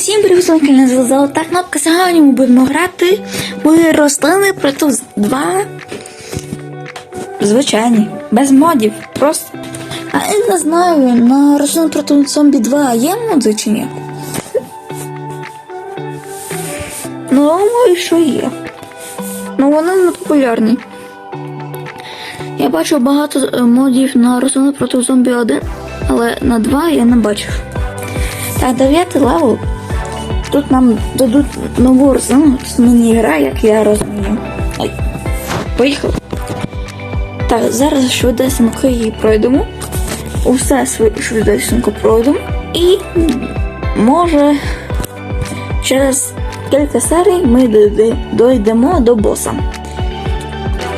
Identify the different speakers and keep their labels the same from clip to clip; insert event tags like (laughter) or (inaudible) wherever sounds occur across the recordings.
Speaker 1: Усім привіт, не золота кнопка. Сьогодні ми будемо грати в рослини проти 2. Звичайні, без модів. Просто. А я не знаю, на рослини проти зомбі 2 є моди чи ні? Ну, думаю, що є. Ну, вони не популярні. Я бачив багато е, модів на рослини проти зомбі 1, але на 2 я не бачив. Так, дев'ятий левел. Тут нам дадуть нову міні-гра, як я розумію. Ой, поїхали. Так, зараз швидесенько її пройдемо. Усе шви- швидесенько пройдемо. І може через кілька серій ми дойдемо до боса.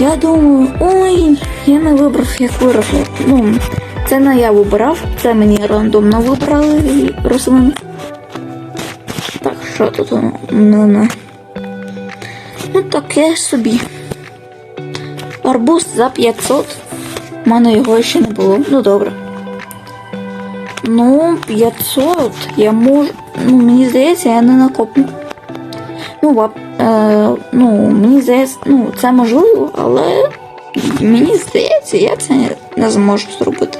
Speaker 1: Я думаю, ой, я не вибрав, як вибрав. Ну, це не я вибирав, це мені рандомно вибрали рослини. Що тут воно? Ну, ну. Ну, таке собі. Арбуз за 500. У мене його ще не було. Ну добре. Ну, 500. Я можу. Ну, мені здається, я не накопну. Ну, вап... е, ну, мені здається, ну, це можливо, але мені здається, я це не зможу зробити.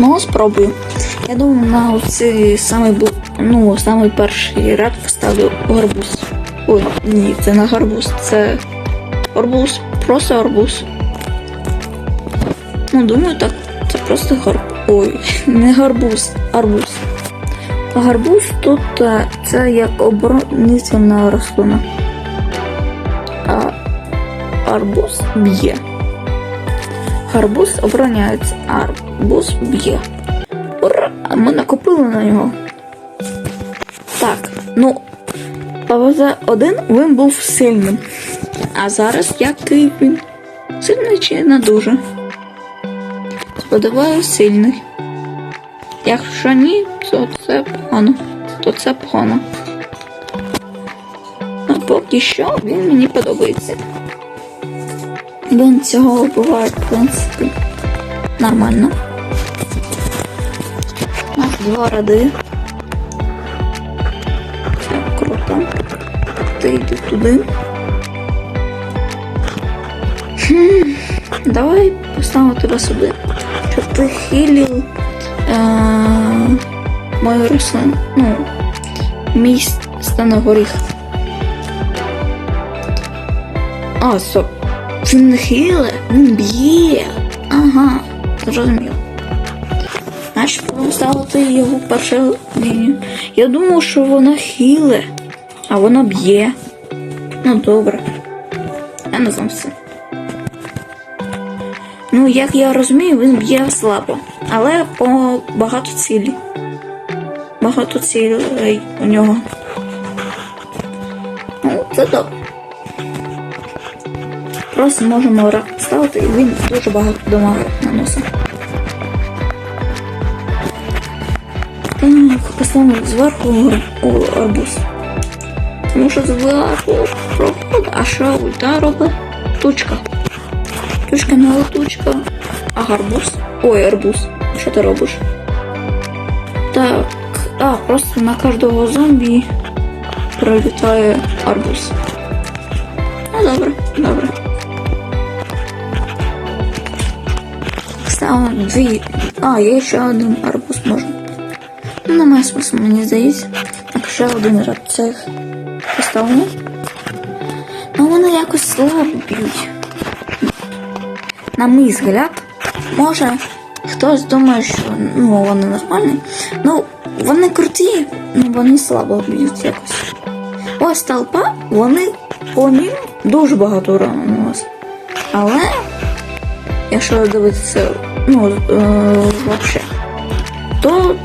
Speaker 1: Ну, спробую. Я думаю, на цей самий ну, самий перший ряд поставлю гарбуз. Ой, ні, це не гарбуз, це арбуз, просто арбуз. Ну, думаю, так, це просто гарбуз. Ой, (laughs) не гарбуз, арбуз. Гарбуз тут е, це як оборонительна рослина. А арбуз б'є. Гарбуз обороняється, арбуз б'є. Ура! Ми накопили на нього. Так, ну, ПВЗ 1 він був сильним. А зараз який він? Сильний чи не дуже? Сподіваюся, сильний. Якщо ні, то це погано. То це погано. А поки що він мені подобається. Він цього буває, в принципі, нормально. У нас два ради. Круто. Ти йди туди. Хм, Давай поставимо тебе сюди. Щоб ти хілів е- мою рослину. Ну, мій стане горіх. А, стоп. Він не він б'є. Ага, зрозуміло. Значить, будемо ставити його першу лінію. Я думав, що вона хіле, а вона б'є. Ну добре. Я не знав це. Ну, як я розумію, він б'є слабо, але по багато цілі. Багато цілей у нього. Ну, це добре. Просто можемо рак ставити, і він дуже багато дамагу наносить. Так, поставимо зверху арбуз. Тому що зверху проходить, а що ульта робить? Тучка. Тучка не тучка, а гарбуз. Ой, арбуз. Що ти робиш? Так, а, просто на кожного зомбі прилітає арбуз. Ну, добре, добре. Ставимо дві. А, є ще один арбуз можна. Ну, немає смислу, мені здається. Так, ще один ряд цих поставимо. Ну, вони якось слабо б'ють. На мій взгляд, може, хтось думає, що ну, вони нормальні. Ну, вони круті, ну вони слабо б'ють якось. Ось толпа, вони по ним дуже багато урону наносять. Але, якщо дивитися, ну, е, вообще, то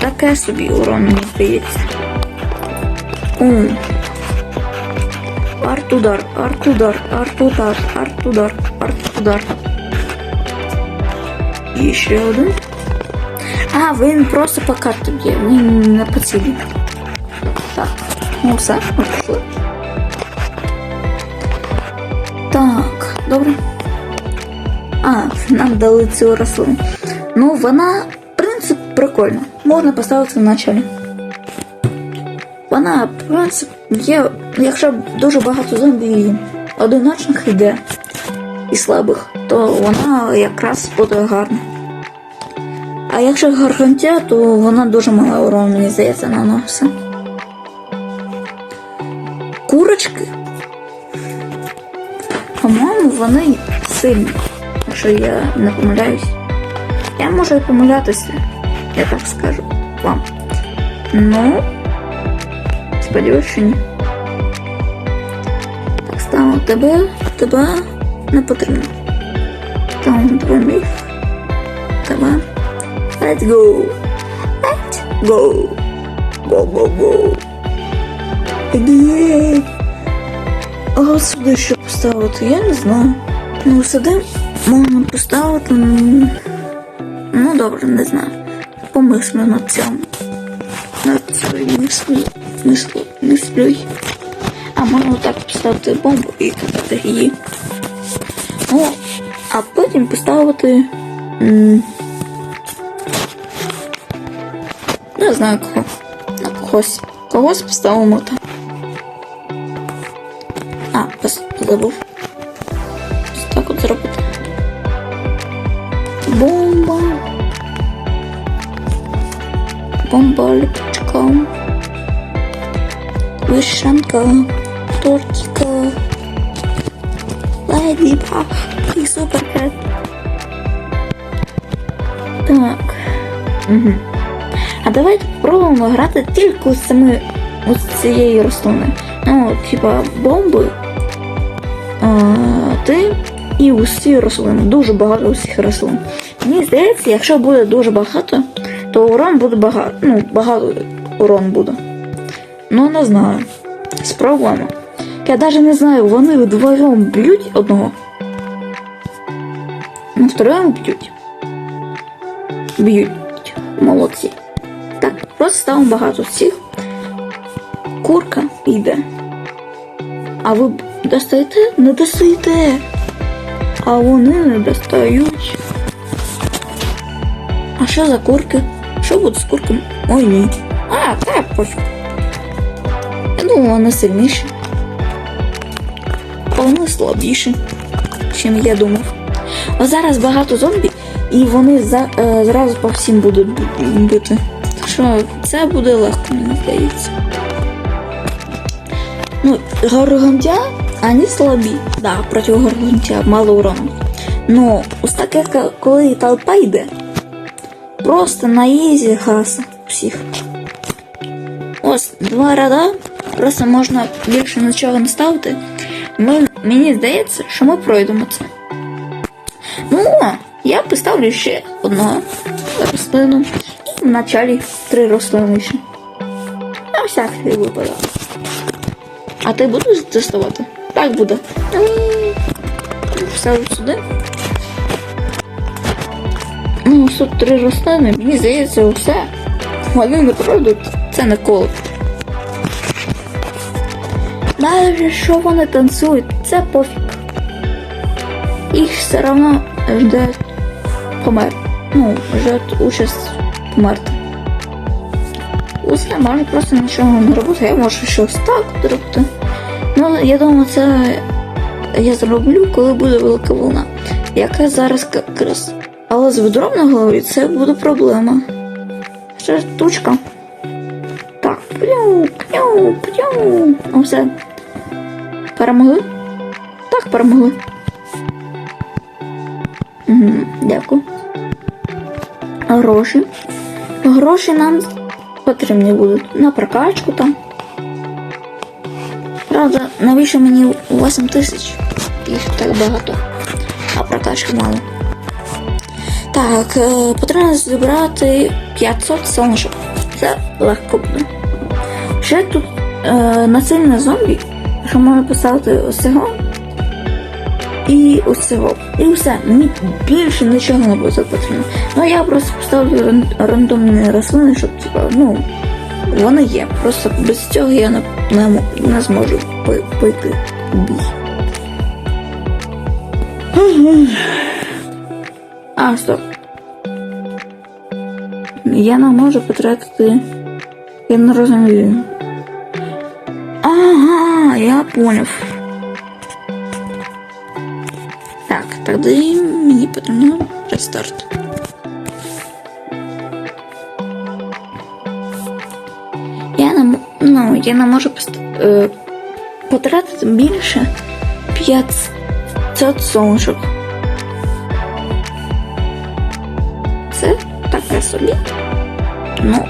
Speaker 1: таке собі урон мені здається. Ум. Арт-удар, арт-удар, арт-удар, арт-удар, арт-удар. І ще один. А, він просто по карті б'є, він не по цілі. Так, ну все, ми пішли. Так, добре. А, нам дали цю рослину. Ну, вона, в принципі, прикольна. можна поставити в началі. Вона, в принципі, є, якщо дуже багато зомбі одиночних йде і слабих, то вона якраз буде гарна. А якщо гаргантя, то вона дуже мало урону, мені здається, наносить. Курочки. По-моєму, вони сильні, якщо я не помиляюсь. Я можу і помилятися, я так скажу вам. Ну, сподіваюсь, що ні. Так, ставимо тебе, тебе не потрібно. Там тебе міг. Тебе. Let's go. Let's go. Go, go, go. Іди. А сюди що поставити, я не знаю. Ну, сюди можна поставити. м, Ну, добре, не знаю. Помислю над цьому. Над цією мислю. Мислю. Мислю. А можна так поставити бомбу і кидати її. Ну, а потім поставити. Не знаю кого. На когось. Когось поставимо там. А, забув. Бомба ліпчиком. Вишенка. Тортика. Леді Баг. І суперкет. Так. Угу. А давайте спробуємо грати тільки з цими ось цієї рослини. Ну, типа бомби. А, ти і усі рослини. Дуже багато усіх рослин. Мені здається, якщо буде дуже багато, то урон буде багато. Ну, багато урон буде. Ну, не знаю. Спробуємо. Я навіть не знаю, вони вдвоєм б'ють одного. Ну, втроєм б'ють. Б'ють. Молодці. Так, просто ставимо багато всіх. Курка йде. А ви достаєте? Не достаєте. А вони не достають. А що за курки? Що буде з курками? Ой ні. А, так, пофіг. Я думала, вони сильніші. А вони слабіші, чим я думав. А зараз багато зомбі, і вони за, е, зразу по всім будуть бити. Так що це буде легко, мені здається. Ну, горгонтя, вони слабі. Да, проти горгонтя мало урону. Ну, ось так як коли толпа йде, просто на ізі гаса всіх. Ось два ряда, просто можна більше нічого не ставити. Ми, мені здається, що ми пройдемо це. Ну, я поставлю ще одного рослину. І в началі три рослини ще. На всякий випадок. А ти будеш доставати? Так буде. Все сюди. Ну, тут три рослини, мені здається, все. Вони не пройдуть, це не коло. Навіть що вони танцюють, це пофіг. Їх все одно жде помер. Ну, жде участь померти. Усе можу просто нічого не робити, я можу щось так зробити. Ну, я думаю, це я зроблю, коли буде велика волна. Яка зараз якраз. Але з ведром на голові це буде проблема. Ще штучка. Так, п'ю, п'ю, п'ю. Ну все. Перемогли? Так, перемогли. Угу, дякую. Гроші. Гроші нам потрібні будуть на прокачку там. Правда, навіщо мені 8 тисяч? Їх так багато, а прокачки мало. Так, е, потрібно зібрати 500 сонжок. Це легко буде. Ще тут е, насильне зомбі, що можна поставити ось цього і ось цього. І все. Мені більше нічого не буде потрібно. Ну я просто поставлю рандомні рослини, щоб типа, ну, вони є. Просто без цього я не, не, не зможу пи- пити бій. А, стоп. я не можу потратити. Я не розумію. Ага, я поняв. Так, тоді мені потрібно рестарт. Я не, ну, я не можу е, потратити більше 500 сонечок. Це таке собі. Ну,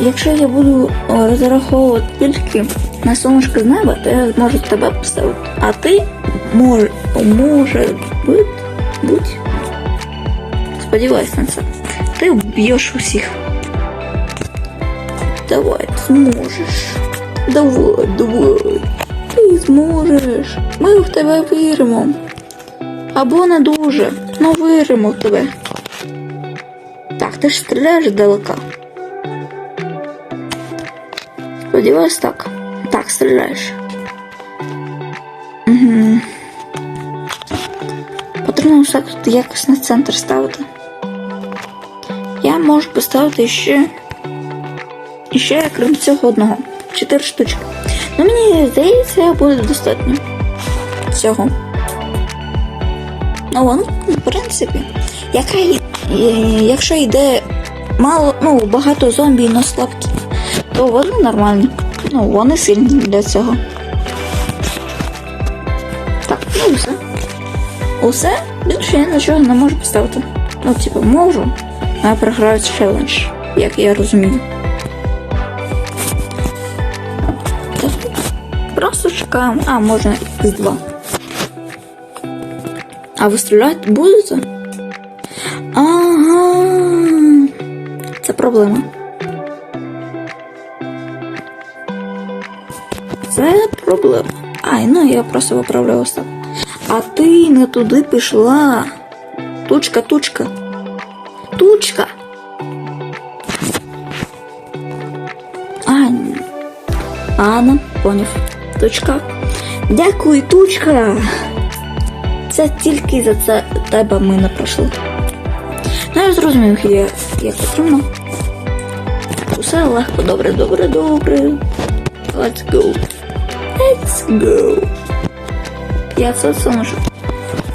Speaker 1: якщо я буду розраховувати тільки на сонечко з неба, то я зможу тебе поставити. А ти може, може бути, будь. На це. Ти вб'єш усіх. Давай, зможеш. Давай, давай. Ти зможеш. Ми в тебе віримо. Або не дуже. Ну віримо в тебе. Так, ти ж стріляєш далека. Сподіваюсь, так. Так, стріляєш. Угу. Потрібно все тут якось на центр ставити. Я можу поставити ще. Ще, крім цього одного. Чотири штучки. Ну мені здається, буде достатньо цього. Ну, вон, в принципі, яка, якщо йде мало, ну, багато зомбі, но слабкі, то вони нормальні. Ну, вони сильні для цього. Так, ну все. Усе? Більше я нічого не можу поставити. Ну, типу, можу, а я програю челендж, як я розумію. Просто чекаємо. А, можна X2. А ви стріляти будете? Ага. Це проблема. Це проблема. Ай, ну я просто виправляю ось так. А ти не туди пішла. Тучка, тучка. Тучка. А, ні. Анна, поняв. Тучка. Дякую, тучка. Це тільки за це тебе ми не пройшли. Ну, я зрозумів, як, як потрібно. Усе легко, добре, добре, добре. Let's go. Let's go. 500 соночок.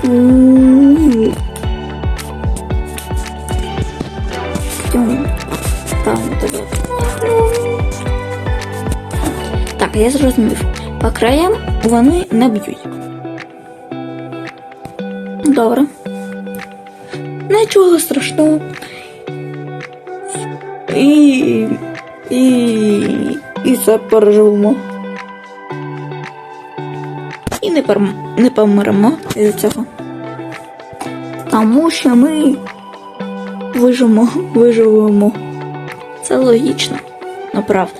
Speaker 1: М. Тьом. Там у тебе. Так, я зрозумів. По краям вони не б'ють. Добре. Нічого страшного. І. І. І це переживемо. І не, пер... не помремо із цього. Тому що ми вижимо, виживемо. Це логічно, правда.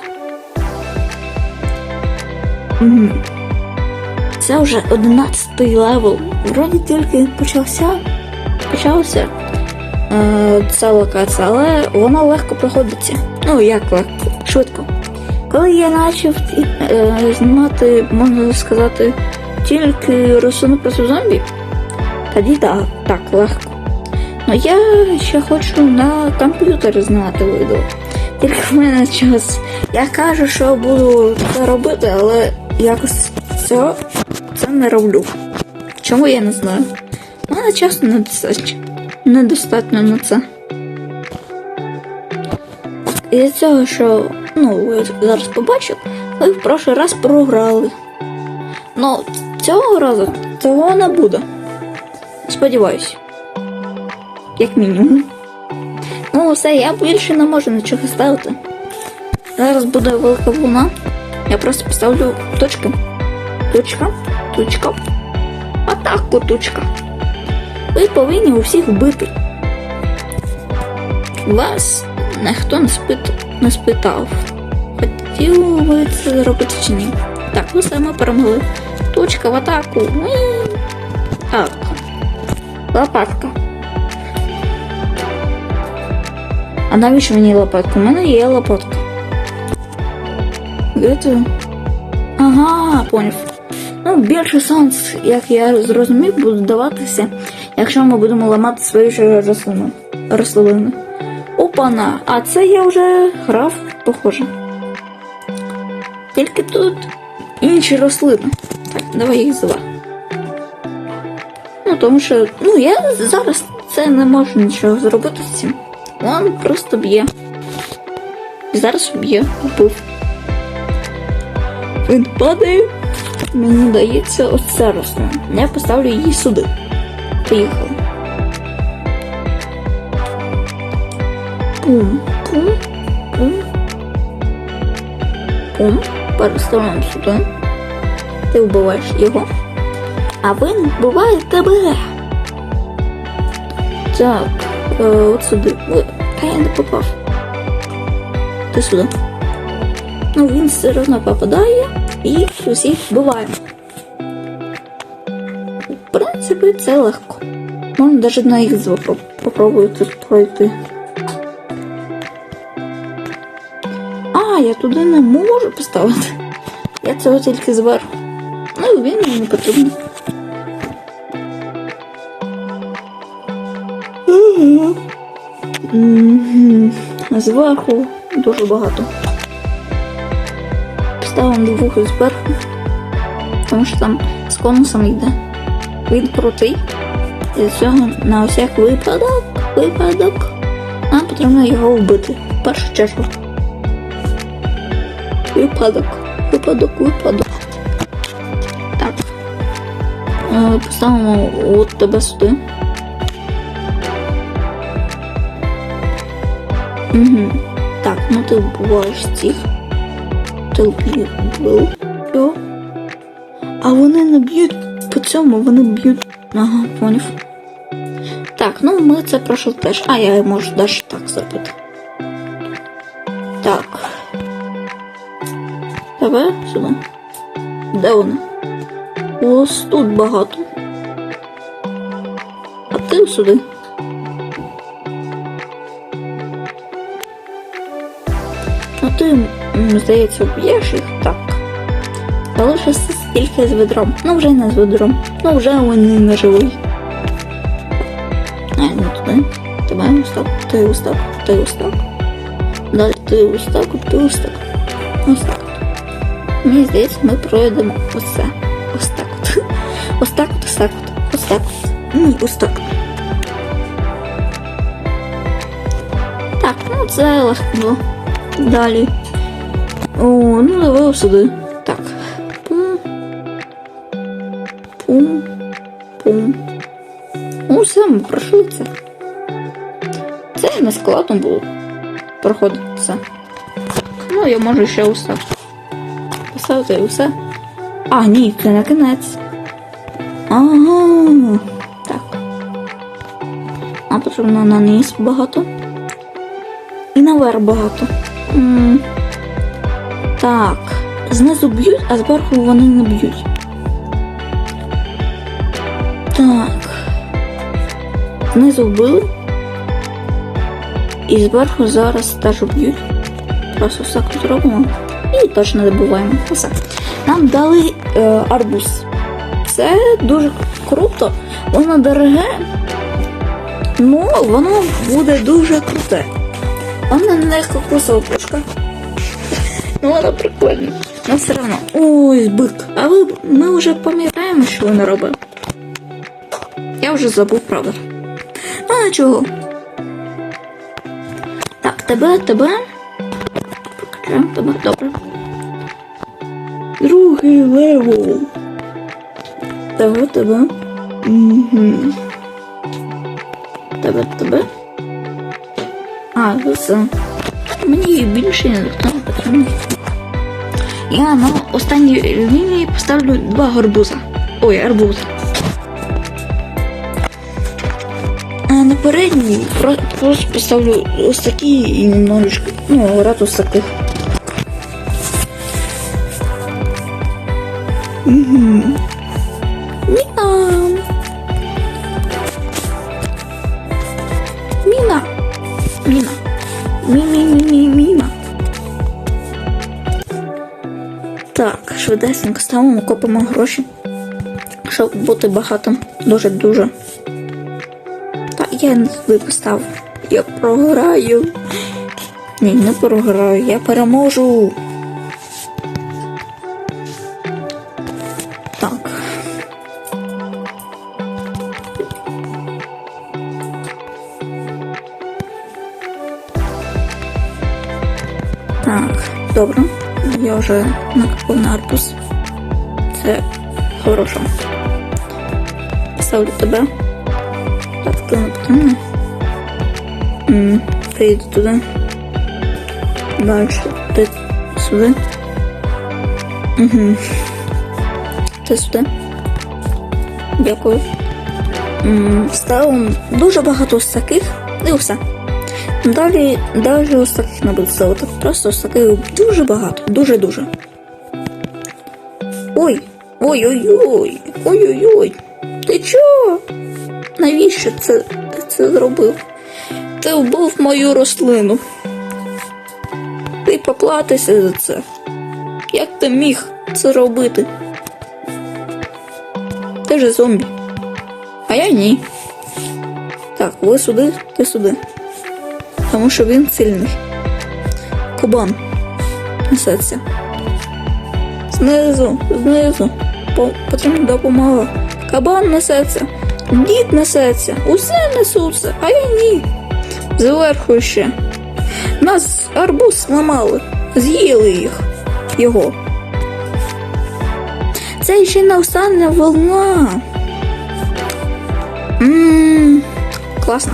Speaker 1: Угу. Це вже 11 левел. Вроді тільки почався. Почався е, ця локація, але вона легко проходиться. Ну, як легко, швидко. Коли я почав е, знімати, можна сказати, тільки розсуну проти зомбі, тоді так, так, легко. Ну я ще хочу на комп'ютері знімати відео. Тільки в мене час. Я кажу, що буду це робити, але якось це, це не роблю. Чому я не знаю? У мене часу недостатньо. На це. І цього, що ну, ви зараз побачив, ви в прошлий раз програли. Ну, цього разу цього не буде. Сподіваюсь. Як мінімум. Ну, все, я більше не можу нічого ставити. Зараз буде велика волна. Я просто поставлю точки. Точка, точка. Атаку, точка. Ви повинні усіх вбити. Вас ніхто не, спит... не спитав. Хотів ви це зробити чи ні? Так, ви саме перемогли. Точка в атаку. Так. Лопатка. А навіщо мені лопатка? У мене є лопатка. Де? Ага, поняв. Ну, більше сонц, як я зрозумів, буде даватися, якщо ми будемо ламати свої ж рослини. рослини. Опана! А це я вже грав, похоже. Тільки тут інші рослини. Так, давай їх два. Ну, тому що, ну, я зараз це не можу нічого зробити з цим. Він просто б'є. І зараз б'є, вбив. Він падає. Мені дається оце рослина. Я поставлю її сюди. Поїхали. Пум, пум, пум. Пум. Переставляємо сюди. Ти вбиваєш його. А він вбиває тебе. Так, е, от сюди. Ой, Та я не попав. Ти сюди. Ну, він все одно попадає і усіх вбиваємо. В принципі, це легко. Можна навіть на їх попробую тут пройти. А, я туди не можу поставити. Я цього тільки зверху. Ну, він мені потрібен. Зверху дуже багато. Поставимо двох зверху, тому що там з конусом йде. Він крутий. І з цього на всяк випадок, випадок. Нам потрібно його вбити. В першу чергу. Випадок, випадок, випадок. Так. Е, Поставимо от тебе сюди. Угу. Так, ну ти вбиваєш цих. Вбив. Йо. А вони не б'ють по цьому, вони б'ють. Ага, поняв. Так, ну ми це пройшли теж. А, я можу далі так зробити. Так. Давай сюди. Де вони? Ось тут багато. А ти сюди. Ну ти, здається, б'єш їх так. Залишився тільки з ведром. Ну вже не з ведром. Ну вже вони не живі. А, ну туди. Тебе ось ти ось ти ось. Далі ти ось так, ти ось так. Ось так. Мені здається, ми пройдемо оце. (laughs) Ось так от. Ось так ось так. Ось так. Ні, ось так. Так, ну це легко. Далі. О, ну давай сюди. Так. Пум. Пум. Пум. Ну, все, ми пройшли це. Це не складно було проходити це. Ну, я можу ще усе. Поставити і все. А, ні, це не кінець. Ага. Так. Нам потрібно на низ багато. І наверх багато. М, Так. Знизу б'ють, а зверху вони не б'ють. Так. Знизу вбили. І зверху зараз теж б'ють. Просто все так зробимо. І точно добуваємо. Все. Нам дали е, арбуз. Це дуже круто. Воно дороге. Ну, воно буде дуже круте. Вона не кокосова пушка. Ну, вона прикольна. Ну, все одно. Ой, бик. А ви, ми вже пам'ятаємо, що вона робить. Я вже забув, правда. Ну, нічого. Так, тебе, тебе. Прокачаємо тебе, добре. Другий левел. Тебе, тебе. Угу. Тебе, тебе. А, все. Мені більше не потрібен. Я на останній лінії поставлю два гарбуза. Ой, арбуза. А на передній просто поставлю ось такі і немножечко, ну, ось таких. Угу. Швидесенько ставимо, копимо гроші. Щоб бути багатим. Дуже-дуже. Так, я не поставив. Я програю. Ні, не програю, я переможу. Так. Так, добре. Я вже накопив на арбуз. Це хорошо. Ставлю тебе. Так, ти не потрібно. Йди туди. Далі ти сюди. Угу. Ти сюди. Дякую. Ставимо дуже багато з таких і все. Далі, далі ось таких не буде ставити. Просто ось дуже багато. Дуже-дуже. Ой! Ой-ой-ой! Ой-ой-ой! Ти чого? Навіщо це ти це зробив? Ти вбив мою рослину. Ти поплатися за це. Як ти міг це робити? Ти же зомбі. А я ні. Так, ви сюди, ти сюди. Тому що він сильний. Кабан. Несеться. Знизу, знизу. По- Потрібна допомога. Кабан несеться. Дід несеться. Усе несуться, а я ні. Зверху ще. Нас арбуз зламали. З'їли їх. Його. Це ще не остання волна. Ммм, класно.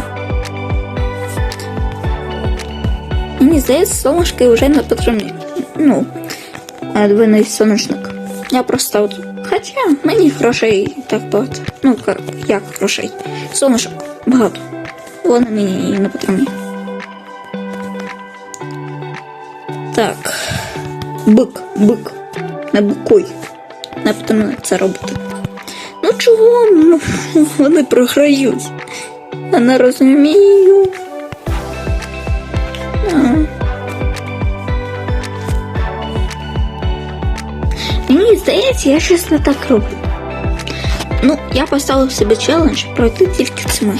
Speaker 1: Мені здається, сонечки вже не потрібні. Ну, двойний сонячник. Я просто от. Хоча мені грошей так багато. Ну, як грошей. Сонечок багато. Вони мені не потрібні. Так. Бик, бик. Не букуй. Не потрібно це робити. Ну чого ну, вони програють? Я не розумію. Мені здається, я щось не так роблю. Ну, я поставив собі челендж пройти тільки цими.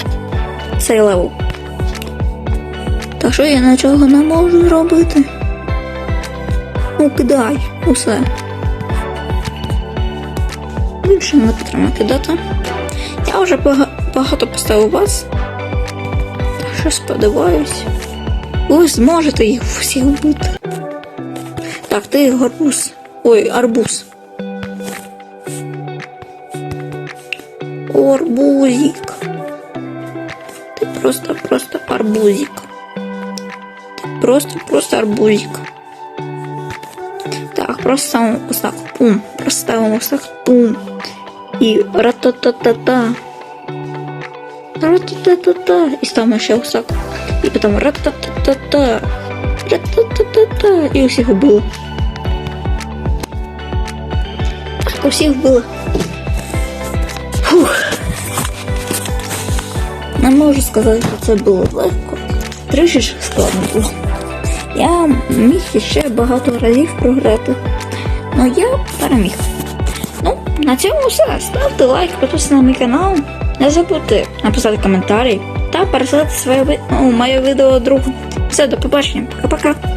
Speaker 1: Цей левел. Так що я нічого не можу зробити. Ну, кидай, усе. Більше не потрібно кидати. Я вже багато поставив вас. Так що сподіваюсь. Ви зможете їх всіх вбити. Так, ти гарбуз. Ой, арбуз. Арбузик. Ти просто, просто арбузик. Ти просто, просто арбузик. Так, просто ставимо ось. Пум. Просто ставимо ось. Пум. І ра-та-та-та-та. Ра-та-та-та-та. І ставимо ще ось так. І потім ра-та-та-та-та. Ра-та-та-та-та. І усіх вбили. Так, усіх вбили. Фух. Не можу сказати, що це було легко. Трішечки складно було. Я міг ще багато разів програти. Ну я переміг. Ну, на цьому все. Ставте лайк, підписуйтесь на мій канал. Не забудьте написати коментарі та переслати своє ну, моє відео другу. Все, до побачення. Пока-пока.